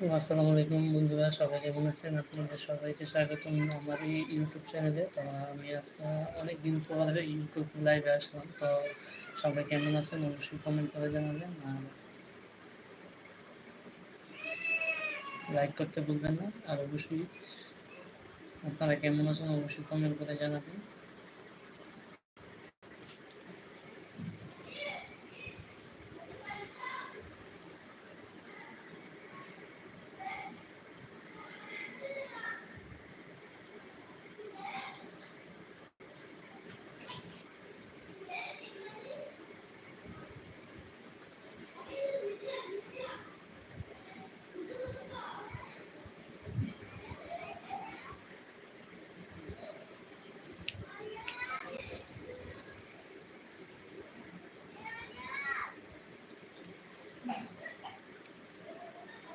তো আসসালামু আলাইকুম বন্ধুরা, সবাই কেমন আছেন? আপনাদের সবাইকে স্বাগতম আমার এই ইউটিউব চ্যানেলে তো আমি আজকে অনেক দিন পর ইউটিউব লাইভে আসলাম। তো সবাই কেমন আছেন? অবশ্যই কমেন্ট করে জানাবেন। আর লাইক করতে ভুলবেন না। আর অবশ্যই আপনারা কেমন আছেন? অবশ্যই কমেন্ট করে জানাবেন।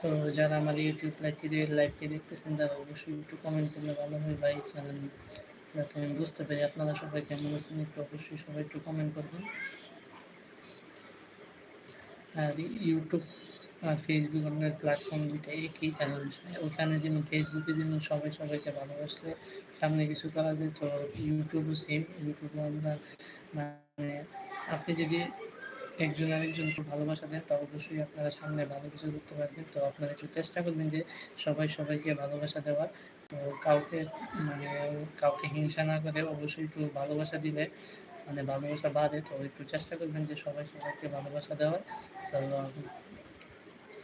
তো যারা আমার ইউটিউব লাইভটি লাইভটি দেখতেছেন, তারা অবশ্যই একটু কমেন্ট করলে ভালো হয় ভাই, কারণ যাতে আমি বুঝতে পারি আপনারা সবাই কেমন আছেন, একটু অবশ্যই সবাই একটু কমেন্ট করবেন। আর ইউটিউব আর ফেসবুক আপনার প্ল্যাটফর্ম দুইটা একই কারণ ওখানে যেমন ফেসবুকে যেমন সবাই সবাইকে ভালোবাসলে, সামনে কিছু করা যায়, তো ইউটিউবও সেম ইউটিউবে আমরা মানে আপনি যদি একজন আরেকজনকে ভালোবাসা দেন তা অবশ্যই আপনারা সামনে ভালো কিছু করতে পারবেন। তো আপনারা একটু চেষ্টা করবেন যে সবাই সবাইকে ভালোবাসা দেওয়ার। তো কাউকে মানে কাউকে হিংসা না করে অবশ্যই একটু ভালোবাসা দিলে মানে ভালোবাসা বাড়ে। তো একটু চেষ্টা করবেন যে সবাই সবাইকে ভালোবাসা দেওয়ার। তো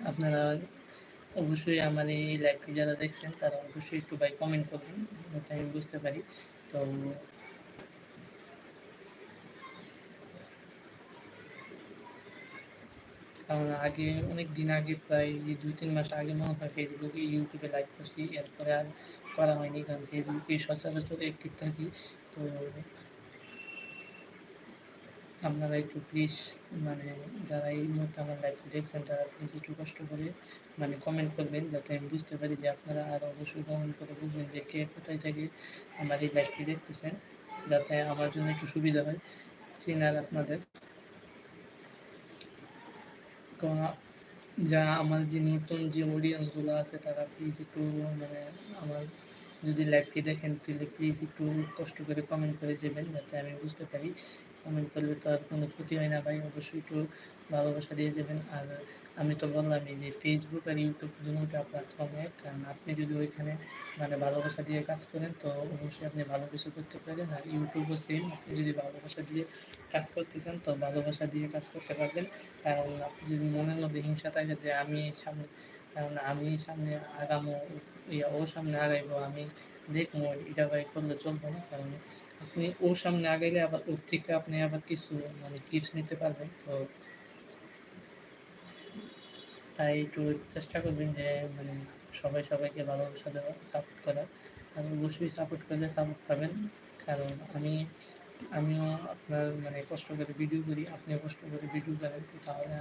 আপনারা অবশ্যই আমার এই লাইভটি যারা দেখছেন, তারা অবশ্যই একটু ভাই কমেন্ট করবেন, যাতে আমি বুঝতে পারি। তো কারণ আগে, অনেক দিন আগে প্রায় দুই, তিন মাস আগে মনে হয় ফেসবুকে ইউটিউবে লাইভ করছি, এরপরে আর করা হয়নি কারণ ফেসবুকে সচরাচর অ্যাক্টিভ থাকি। তো আপনারা একটু প্লিজ মানে যারা এই মুহূর্তে আমার লাইভটি দেখছেন, তারা প্লিজ একটু কষ্ট করে মানে কমেন্ট করবেন, যাতে আমি বুঝতে পারি যে আপনারা আর অবশ্যই কমেন্ট করে বুঝবেন যে কে কোথায় থেকে আমার এই লাইভটি দেখতেছেন, যাতে আমার জন্য একটু সুবিধা হয়, চেনার আপনাদের। যা আমার যে নতুন যে অডিয়েন্সগুলো আছে, তারা প্লিজ একটু মানে আমার যদি লাইভটি দেখেন, তাহলে প্লিজ একটু কষ্ট করে কমেন্ট করে দেবেন, যাতে আমি বুঝতে পারি কমেন্ট করলে তো আর কোনো ক্ষতি হয় না ভাই, অবশ্যই একটু ভালোবাসা দিয়ে যাবেন। আর আমি তো বললামই যে ফেসবুক আর ইউটিউব দুটো প্ল্যাটফর্মে কারণ আপনি যদি ওইখানে মানে ভালোবাসা দিয়ে কাজ করেন, তো অবশ্যই আপনি ভালো কিছু করতে পারেন আর ইউটিউবও সেম আপনি যদি ভালোবাসা দিয়ে কাজ করতে চান, তো ভালোবাসা দিয়ে কাজ করতে পারবেন। কারণ আপনি যদি মনের মধ্যে হিংসা থাকে যে আমি সামনে, কারণ আমি সামনে আগামো, ইয়া, ও সামনে আগাইবো, আমি দেখব, এটা ভাই করলে চলবে না। কারণ আপনি ওর সামনে আগাইলে আবার ওর থেকে আপনি আবার কিছু মানে টিপস নিতে পারবেন। তো তাই একটু চেষ্টা করবেন যে মানে সবাই সবাইকে ভালোবাসা দেওয়া সাপোর্ট করা। আর অবশ্যই সাপোর্ট করলে সাপোর্ট পাবেন। কারণ আমি, আমিও আপনার মানে কষ্ট করে ভিডিও করি, আপনিও কষ্ট করে ভিডিও করেন। তো তাহলে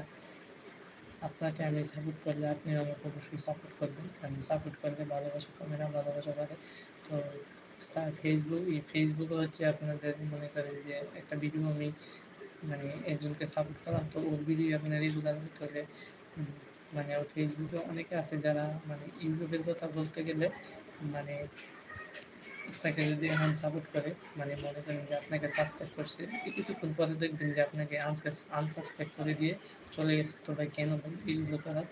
আপনাকে আমি সাপোর্ট করলে আপনি আমাকে অবশ্যই সাপোর্ট করবেন। কারণ সাপোর্ট করলে ভালোবাসা কমে না, ভালোবাসা বাড়ে। তো ফেসবুক এই ফেসবুকে হচ্ছে আপনাদের মনে করেন যে একটা ভিডিও আমি মানে একজনকে সাপোর্ট করলাম, তো ওর ভিডিও আপনার রেগুলার হতে হলে মানে ফেসবুকে অনেকে আছে যারা মানে ইউটিউবের কথা বলতে গেলে মানে আপনাকে যদি এখন সাপোর্ট করে মানে মনে করেন যে আপনাকে সাবস্ক্রাইব করছে কিছুক্ষণ পরে দেখবেন যে আপনাকে আনসাবস্ক্রাইব করে দিয়ে চলে গেছে। তো ভাই কেন এগুলো করা?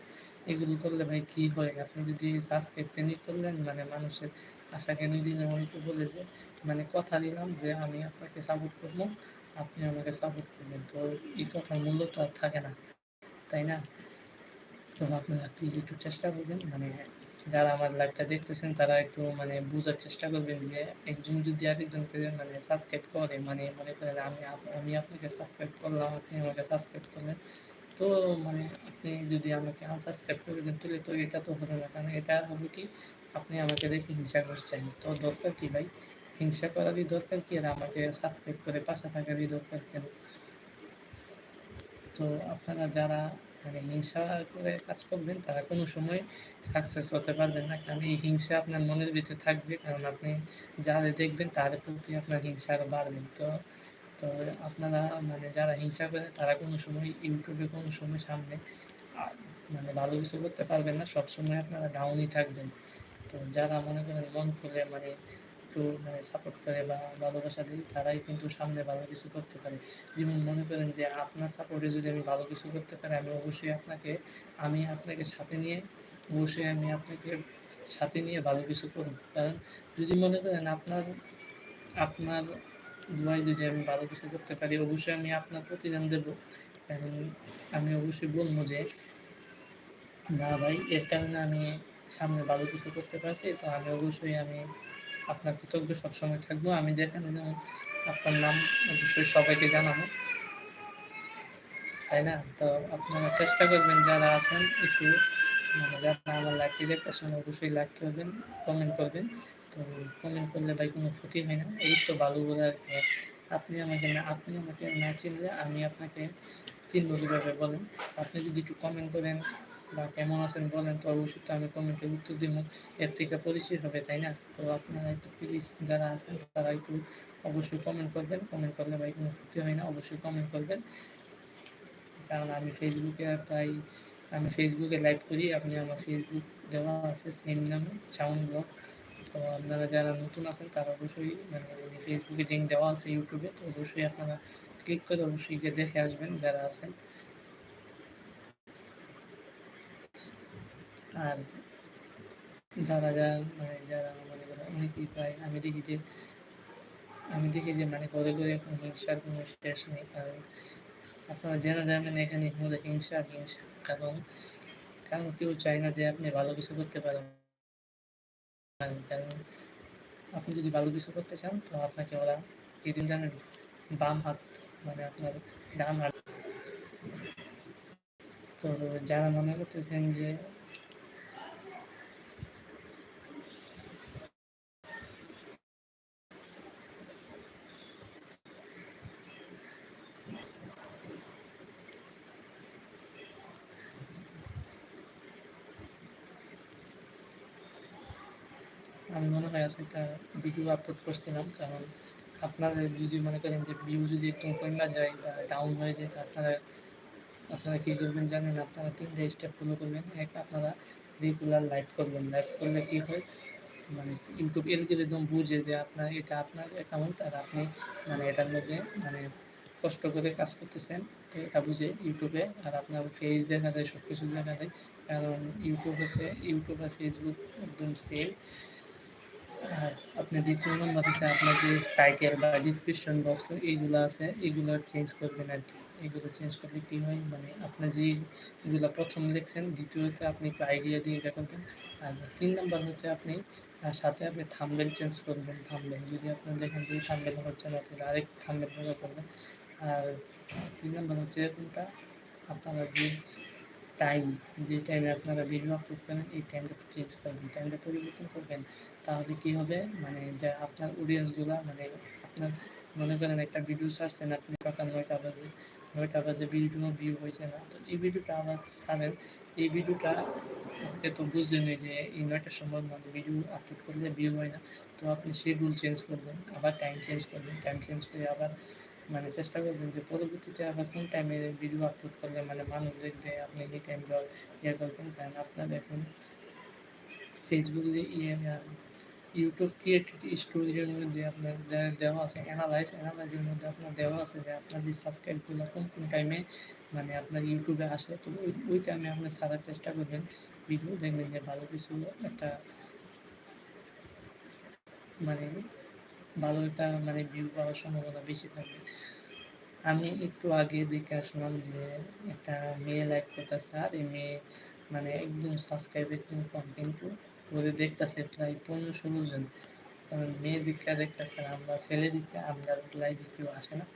এগুলো করলে ভাই কি হয়? আপনি যদি সাবস্ক্রাইব কেন করলেন মানে মানুষের আশা কেন দিলে অনেকে বলে মানে কথা দিলাম যে আমি আপনাকে সাপোর্ট করব, আপনি আমাকে সাপোর্ট করবেন। তো এই কথার মূল্য তো আর থাকে না, তাই না? তো আপনারা প্লিজ একটু চেষ্টা করবেন মানে যারা আমার লাইভটা দেখতেছেন, তারা একটু মানে বোঝার চেষ্টা করবেন যে একজন যদি আরেকজনকে মানে সাবস্ক্রাইব করে মানে মনে করেন আমি আমি আপনাকে সাবস্ক্রাইব করলাম, আপনি আমাকে সাবস্ক্রাইব করলেন, তো মানে আপনি যদি আমাকে আনসাবস্ক্রাইব করে দেন, তাহলে তো এটা তো হলো না। কারণ এটা হবে কি আপনি আমাকে দেখে হিংসা করছেন, তো দরকার কি ভাই? হিংসা করারই দরকার কি আর আমাকে সাবস্ক্রাইব করে পাশে থাকারই দরকার কেন? তো আপনারা যারা মানে হিংসা করে কাজ করবেন, তারা কোনো সময় সাকসেস হতে পারবেন না। কারণ এই হিংসা আপনার মনের ভিতরে থাকবে, কারণ আপনি যারা দেখবেন, তার প্রতি আপনার হিংসা আরও বাড়বে। তো তো আপনারা মানে যারা হিংসা করে, তারা কোনো সময় ইউটিউবে কোনো সময় সামনে মানে ভালো কিছু করতে পারবেন না। সবসময় আপনারা ডাউনই থাকবেন। তো যারা মনে করেন মন খুলে মানে একটু মানে সাপোর্ট করে বা ভালোবাসা দিই তারাই কিন্তু সামনে ভালো কিছু করতে পারে। যেমন মনে করেন যে আপনার সাপোর্টে যদি আমি ভালো কিছু করতে পারি, আমি অবশ্যই আপনাকে, আমি আপনাকে সাথে নিয়ে, অবশ্যই আমি আপনাকে সাথে নিয়ে ভালো কিছু করব। কারণ যদি মনে করেন আপনার আপনার দোয়ায় যদি আমি ভালো কিছু করতে পারি, অবশ্যই আমি আপনার প্রতিদান দেব। আমি অবশ্যই বলব যে, না ভাই, এর কারণে আমি সামনে ভালো কিছু করতে পারছি তো আমি অবশ্যই আমি আপনার কৃতজ্ঞ সবসময় থাকব। আমি যেখানে আপনার নাম অবশ্যই সবাইকে জানাব। তাই না? তো আপনারা চেষ্টা করবেন যারা আছেন একটু মানে যারা আমার লাইকটি দেখতেছেন অবশ্যই লাইক করবেন কমেন্ট করবেন। তো কমেন্ট করলে ভাই কোনো ক্ষতি হয় না। এই তো ভালো বলে আর কি। আপনি আমাকে না, আপনি আমাকে না চিনলে আমি আপনাকে চিনবো কীভাবে বলেন? আপনি যদি একটু কমেন্ট করেন বা কেমন আছেন বলেন, তো অবশ্যই তো আমি কমেন্টে উত্তর দিব। এর থেকে পরিচয় হবে, তাই না? তো আপনারা একটু প্লিজ যারা আছেন, তারা একটু অবশ্যই কমেন্ট করবেন। কমেন্ট করলে ভাই কোনো ক্ষতি হয় না, অবশ্যই কমেন্ট করবেন। কারণ আমি ফেসবুকে প্রায়, আমি ফেসবুকে লাইভ করি, আপনি আমার ফেসবুক দেওয়া আছে সেম নামে সাউন্ড ব্লগ তো আপনারা যারা নতুন আছেন, তারা অবশ্যই মানে ফেসবুকে লিঙ্ক দেওয়া আছে ইউটিউবে তো অবশ্যই আপনারা ক্লিক করে অবশ্যই গিয়ে দেখে আসবেন, যারা আছেন। আর যারা যারা মানে যারা মনে করেন অনেকেই প্রায়, আমি দেখি যে, আমি দেখি যে মানে করে করে এখন হিংসার কোনো শেষ নেই, কারণ আপনারা জেনে যাবেন এখানে হিংসা হিংসা কারণ কারণ কেউ চায় না যে আপনি ভালো কিছু করতে পারেন। কারণ আপনি যদি ভালো কিছু করতে চান, তো আপনাকে ওরা এদিন জানেন, বাম হাত মানে আপনার ডান হাত। তো যারা মনে করতেছেন যে আমি মনে হয় আজকে একটা ভিডিও আপলোড করছিলাম, কারণ আপনারা যদি মনে করেন যে ভিউ যদি একটু কমে যায় বা ডাউন হয়ে যায়, তো আপনারা আপনারা কী করবেন জানেন? আপনারা তিনটে স্টেপ ফলো করবেন। এক, আপনারা রেগুলার লাইভ করবেন। লাইভ করলে কী হয়? মানে ইউটিউব একদম বুঝে যে আপনার, এটা আপনার অ্যাকাউন্ট আর আপনি মানে এটার মধ্যে মানে কষ্ট করে কাজ করতেছেন। তো এটা বুঝে ইউটিউবে আর আপনার ফেস দেখা যায় সব কিছু দেখা যায়। কারণ ইউটিউব হচ্ছে ইউটিউব আর ফেসবুক একদম সেম আর আপনি দ্বিতীয় নম্বর হচ্ছে আপনার যে টাইটেল বা ডিসক্রিপশন বক্স এইগুলো আছে এগুলো চেঞ্জ করবেন আর কি। এগুলো চেঞ্জ করলে কী হয়? মানে আপনার যে এগুলো প্রথম লিখছেন, দ্বিতীয়তে আপনি একটু আইডিয়া দিয়ে এটা করবেন। আর তিন নম্বর হচ্ছে আপনি আর সাথে আপনি থাম্বেল চেঞ্জ করবেন থাম্বেল যদি আপনি দেখেন যে থাম্বেল হচ্ছে না, তাহলে আরেক থাম্বেল করবেন। আর তিন নম্বর হচ্ছে কোনটা? আপনারা যে টাইম যে টাইমে আপনারা ভিডিও আপলোড করেন, এই টাইমটা চেঞ্জ করবেন। টাইমটা পরিবর্তন করবেন। তাহলে কি হবে? মানে যা আপনার অডিয়েন্সগুলো মানে আপনার মনে করেন একটা ভিডিও ছাড়ছেন, আপনি সকাল নয়টা বাজে নয়টা বাজে ভিডিও ভিউ হয়েছে না। তো এই ভিডিওটা আবার ছাড়েন। এই ভিডিওটা আজকে তো বুঝলেনই যে, এই নয়টার সময় মানে ভিডিও আপলোড করলে ভিউ হয় না। তো আপনি শিডিউল চেঞ্জ করবেন, আবার টাইম চেঞ্জ করবেন টাইম চেঞ্জ করে আবার মানে চেষ্টা করবেন যে পরবর্তীতে আবার কোন টাইমে ভিডিও আপলোড করলে মানে মানুষ দেখবে, আপনি এই টাইমটা ইয়ে করবেন কারণ আপনার এখন ফেসবুকে ইয়ে ইউটিউব ক্রিয়েটেড স্টোরির মধ্যে আপনার দেওয়া আছে অ্যানালাইজ অ্যানালাইজের মধ্যে আপনার দেওয়া আছে যে আপনার যে সাবস্ক্রাইবগুলো কোন কোন টাইমে মানে আপনার ইউটিউবে আসে, তো ওই ওই টাইমে আপনি ছাড়ার চেষ্টা করবেন। ভিডিও দেখবেন যে ভালো কিছু একটা মানে ভালো একটা মানে ভিউ পাওয়ার সম্ভাবনা বেশি থাকবে। আমি একটু আগে দেখে আসলাম যে একটা মেয়ে লাইক করতেছে, আর এই মেয়ে মানে একদম সাবস্ক্রাইব একদম কম কিন্তু ওদের দেখতেছে প্রায় পনেরো ষোলো জন কারণ মেয়ে দীক্ষা দেখতেছে, আমরা ছেলে দীক্ষা, আমরা লাইভে কেউ আসে না।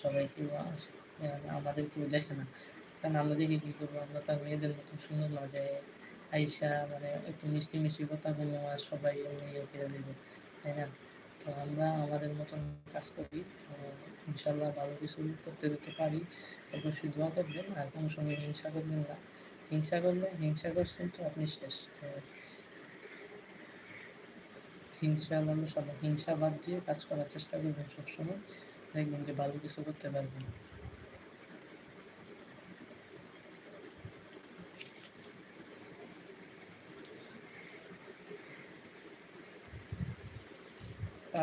সবাই কেউ আমাদের কেউ দেখে না। কারণ আমরা দেখি কী করব? আমরা তার মেয়েদের মতন সুন্দর না, যে আইসা মানে একটু মিষ্টি মিষ্টি কথা বলব আর সবাই ইয়ে করে দেবো, তাই না? তো আমরা আমাদের মতন কাজ করি ইনশাল্লাহ ভালো কিছু করতে দিতে পারি। অবশ্যই দোয়া করবেন, আর কোনো সময় হিংসা করবেন না। হিংসা করলে, হিংসা করছেন তো আপনি শেষ। তো হিংসা লালন সবাই হিংসা বাদ দিয়ে কাজ করার চেষ্টা করবেন সবসময়। দেখবেন যে ভালো কিছু করতে পারবেন।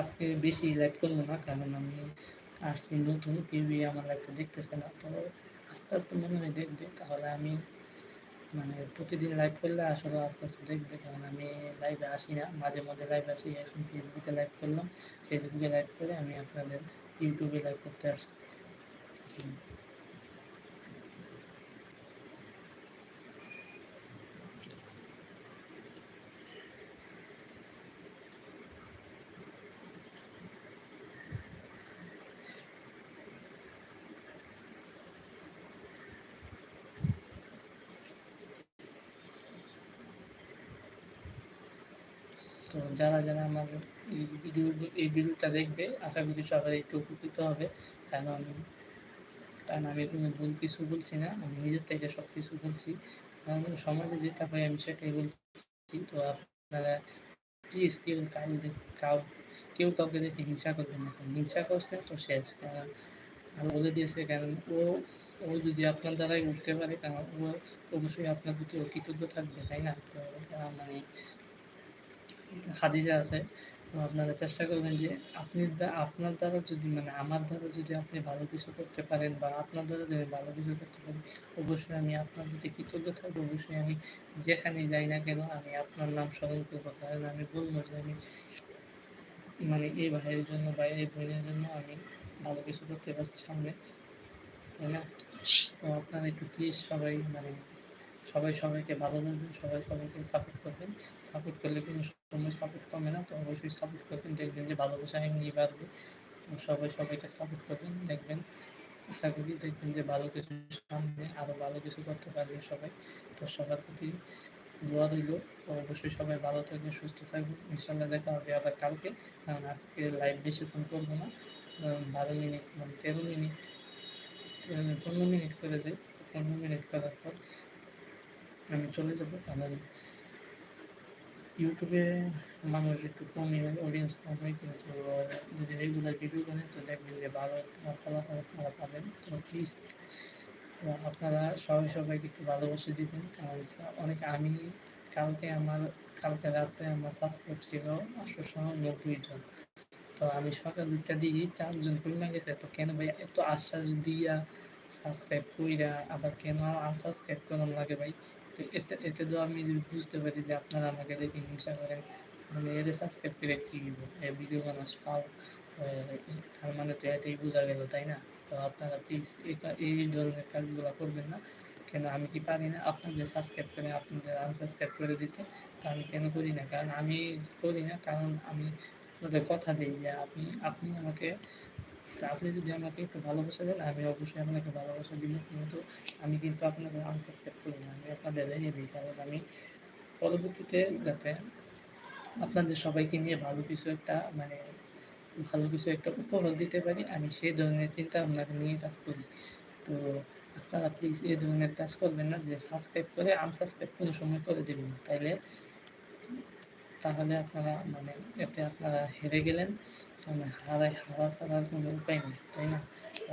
আজকে বেশি লাইট করল না, কারণ আমি আসছি নতুন কেউ আমার লাইটটা দেখতেছে না। তো আস্তে আস্তে মনে হয় দেখবে, তাহলে আমি মানে প্রতিদিন লাইভ করলে আসলে আস্তে আস্তে দেখবে। কারণ আমি লাইভে আসি না, মাঝে মধ্যে লাইভ আসি। এখন ফেসবুকে লাইভ করলাম। ফেসবুকে লাইভ করে আমি আপনাদের ইউটিউবে লাইভ করতে আসছি। তো যারা যারা আমার এই ভিডিও এই ভিডিওটা দেখবে, আশা করি সবাই একটু উপকৃত হবে। কারণ কারণ আমি ভুল কিছু বলছি না, আমি নিজের থেকে সব কিছু বলছি। কারণ সমাজে যেটা হয়, আমি সেটাই বলছি। তো আপনারা প্লিজ কেউ কাউ কাউ, কেউ কাউকে দেখে হিংসা করবেন না। হিংসা করছে, তো শেষ কারণ আর বলে দিয়েছে। কারণ ও ও যদি আপনার দ্বারাই উঠতে পারে, কারণ ও অবশ্যই আপনার প্রতি ও কৃতজ্ঞ থাকবে, তাই না? তো মানে হাদিজা আছে, তো আপনারা চেষ্টা করবেন যে আপনি আপনার দ্বারা যদি মানে আমার দ্বারা যদি আপনি ভালো কিছু করতে পারেন বা আপনার দ্বারা যদি ভালো কিছু করতে পারেন অবশ্যই আমি আপনার প্রতি কৃতজ্ঞ থাকব। অবশ্যই আমি যেখানেই যাই না কেন আমি আপনার নাম স্মরণ করব। কারণ আমি বলব যে আমি মানে এই ভাইয়ের জন্য বা এই বোনের জন্য আমি ভালো কিছু করতে পারছি সামনে, তাই না? তো আপনারা একটু প্লিজ সবাই মানে সবাই সবাইকে ভালো লাগবেন সবাই সবাইকে সাপোর্ট করবেন। সাপোর্ট করলে কোনো সময় সাপোর্ট কমে না, তো অবশ্যই সাপোর্ট করবেন, দেখবেন যে ভালোবাসা এমনি বাড়বে সবাই, সবাইকে সাপোর্ট করবেন, দেখবেন। আশা করি দেখবেন যে ভালো কিছু সামনে আরও ভালো কিছু করতে পারবে সবাই। তো সবার প্রতি দোয়া রইল। তো অবশ্যই সবাই ভালো থাকবেন, সুস্থ থাকবেন। ইনশাল্লাহ দেখা হবে আবার কালকে। কারণ আজকে লাইভ বেশিক্ষণ করব না। বারো মিনিট মানে তেরো মিনিট পনেরো মিনিট করে দেয়। পনেরো মিনিট করার পর আমি চলে যাব। কারণ ইউটিউবে মানুষ একটু হয় অডিয়েন্স কম কিন্তু যদি রেগুলার ভিডিও করেন তো দেখবেন যে ভালো ফলাফল আপনারা পাবেন। তো প্লিজ আপনারা সবাই সবাইকে একটু ভালোবাসে দিবেন, কারণ অনেক আমি কালকে আমার, কালকে রাত্রে আমার সাবস্ক্রাইব ছিল আটশোশো নব্বই জন। তো আমি সকাল দুইটা দিয়ে চারজন কমে গেছে, তো কেন ভাই এত আশ্বাস দিয়া সাবস্ক্রাইব কইরা, আবার কেন আনসাবস্ক্রাইব করার লাগে ভাই? তো এতে এতে তো আমি বুঝতে পারি যে আপনারা আমাকে দেখে হিংসা করেন। মানে এদের সাবস্ক্রাইব করে কী এই ভিডিও বানাস, পাও। তার মানে তো এটাই বোঝা গেল, তাই না? তো আপনারা প্লিজ এই ধরনের কাজগুলো করবেন না। কেন আমি কি পারি না? আপনাদের সাবস্ক্রাইব করে আপনাদের আনসাবস্ক্রাইব করে দিতে। তো আমি কেন করি না? কারণ আমি করি না, কারণ আমি আপনাদের কথা দিই যে আপনি আপনি আমাকে আপনি যদি আমাকে একটু ভালোবাসা দেন, আমি অবশ্যই আপনাকে ভালোবাসা দিব। কিন্তু আমি কিন্তু আপনাদের আনসাবস্ক্রাইব করি না, আমি আপনাদের দিই। কারণ আমি পরবর্তীতে যাতে আপনাদের সবাইকে নিয়ে ভালো কিছু একটা মানে ভালো কিছু একটা উপহার দিতে পারি, আমি সেই ধরনের চিন্তা আপনাকে নিয়ে কাজ করি। তো আপনারা প্লিজ এই ধরনের কাজ করবেন না, যে সাবস্ক্রাইব করে আনসাবস্ক্রাইব কোনো সময় করে দেবেন। তাইলে, তাহলে আপনারা মানে এতে আপনারা হেরে গেলেন। মানে হারাই হারা ছাড়ার কোনো উপায় নেই তাই না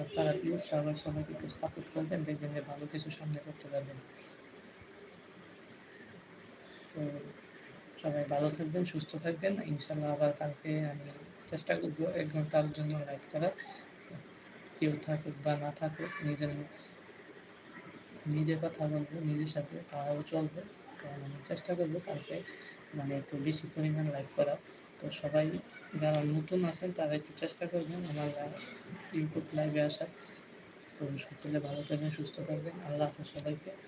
আপনারা প্লিজ সবাই সবাইকে একটু সাপোর্ট করবেন দেখবেন যে ভালো কিছু সামনে করতে পারবেন তো সবাই ভালো থাকবেন সুস্থ থাকবেন ইনশাল্লাহ আবার কালকে আমি চেষ্টা করব এক ঘণ্টার জন্য লাইভ করার কেউ থাকুক বা না থাকুক নিজের নিজে কথা বলব নিজের সাথে তারাও চলবে কারণ আমি চেষ্টা করব কালকে মানে একটু বেশি পরিমাণ লাইভ করা তো সবাই যারা নতুন আছেন, তারা একটু চেষ্টা করবেন আমার ইউটিউব লাইভে আসার তো সকলে ভালো থাকবেন, সুস্থ থাকবেন। আল্লাহ আপনার সবাইকে।